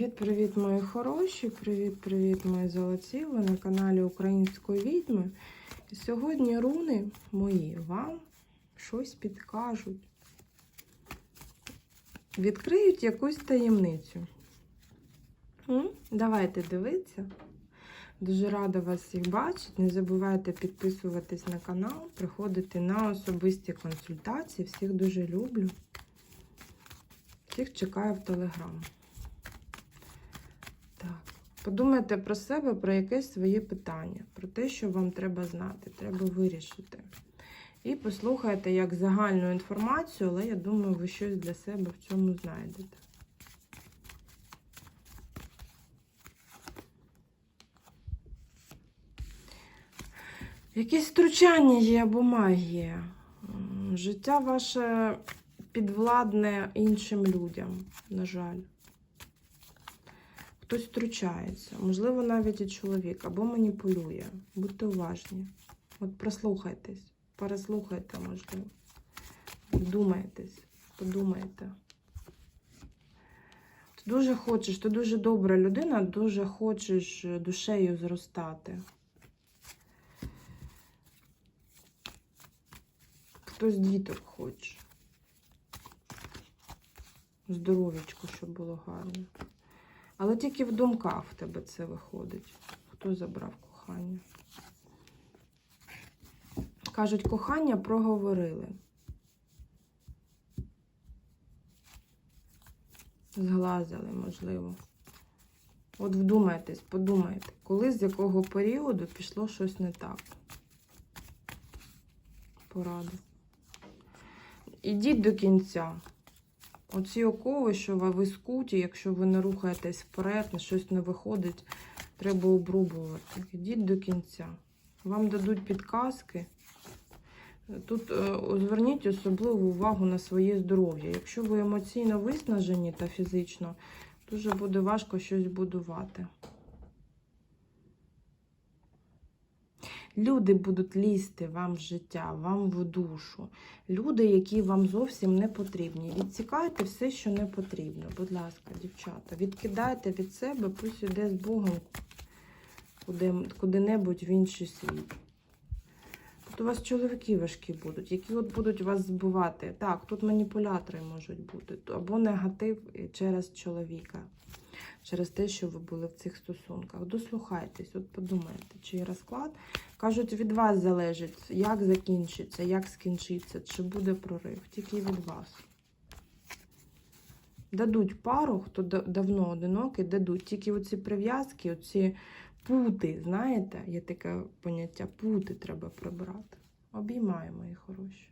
Привіт-привіт, мої хороші! Привіт-привіт, мої золоті! Ви на каналі Української відьми. І сьогодні руни мої вам щось підкажуть. Відкриють якусь таємницю. Давайте дивитися. Дуже рада вас всіх бачити. Не забувайте підписуватись на канал, приходити на особисті консультації. Всіх дуже люблю. Всіх чекаю в телеграм. Подумайте про себе, про якесь своє питання, про те, що вам треба знати, треба вирішити. І послухайте як загальну інформацію, але я думаю, ви щось для себе в цьому знайдете. Якесь втручання є або магія. Життя ваше підвладне іншим людям, на жаль. Хтось втручається, можливо, навіть і чоловік, або маніпулює. Будьте уважні. От прослухайтесь, переслухайте, можливо. Думайтесь, подумайте. Ти дуже хочеш, ти дуже добра людина, дуже хочеш душею зростати. Хтось діток хоче. Здоров'ячко, щоб було гарно. Але тільки в думках в тебе це виходить. Хто забрав кохання? Кажуть, кохання проговорили. Зглазили, можливо. От вдумайтесь, подумайте, коли з якого періоду пішло щось не так. Порада. Ідіть до кінця. Оці окови, що ви скуті, якщо ви не рухаєтесь вперед, щось не виходить, треба обрубувати. Йдіть до кінця. Вам дадуть підказки. Тут е, зверніть особливу увагу на своє здоров'я. Якщо ви емоційно виснажені та фізично, дуже буде важко щось будувати. Люди будуть лізти вам в життя, вам в душу. Люди, які вам зовсім не потрібні. Відсікайте все, що не потрібно. Будь ласка, дівчата, відкидайте від себе, пусть іде з Богом куди, куди-небудь в інший світ. Тут у вас чоловіки важкі будуть, які от будуть вас збивати. Так, тут маніпулятори можуть бути, або негатив через чоловіка, через те, що ви були в цих стосунках. Дослухайтесь, от подумайте, чий розклад. Кажуть, від вас залежить, як закінчиться, як скінчиться, чи буде прорив. Тільки від вас. Дадуть пару, хто давно одинокий, дадуть. Тільки оці прив'язки, оці пути, знаєте, є таке поняття, пути треба прибрати. Обіймаю, мої хороші.